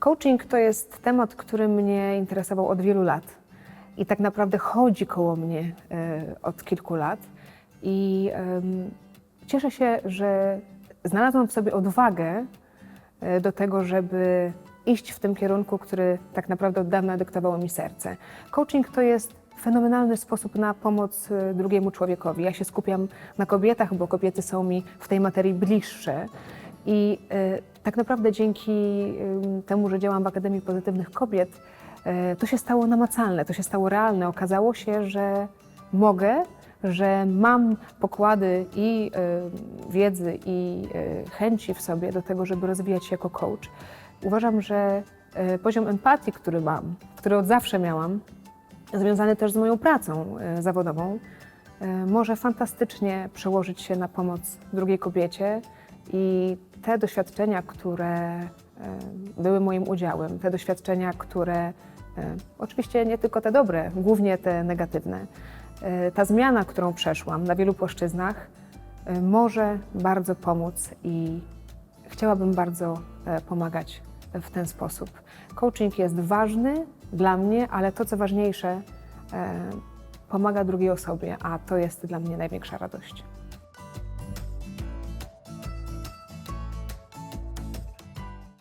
Coaching to jest temat, który mnie interesował od wielu lat i tak naprawdę chodzi koło mnie e, od kilku lat. I cieszę się, że znalazłam w sobie odwagę e, do tego, żeby iść w tym kierunku, który tak naprawdę od dawna dyktowało mi serce. Coaching to jest fenomenalny sposób na pomoc e, drugiemu człowiekowi. Ja się skupiam na kobietach, bo kobiety są mi w tej materii bliższe. I tak naprawdę dzięki em, temu, że działam w Akademii Pozytywnych Kobiet, e, to się stało namacalne, to się stało realne. Okazało się, że mogę, że mam pokłady i wiedzy, i e, chęci w sobie do tego, żeby rozwijać się jako coach. Uważam, że e, poziom empatii, który mam, który od zawsze miałam, związany też z moją pracą e, zawodową, może fantastycznie przełożyć się na pomoc drugiej kobiecie i te doświadczenia, które e, były moim udziałem, te doświadczenia, które e, oczywiście nie tylko te dobre, głównie te negatywne, e, ta zmiana, którą przeszłam na wielu płaszczyznach, może bardzo pomóc i chciałabym bardzo pomagać w ten sposób. Coaching jest ważny dla mnie, ale to co ważniejsze, pomaga drugiej osobie, a to jest dla mnie największa radość.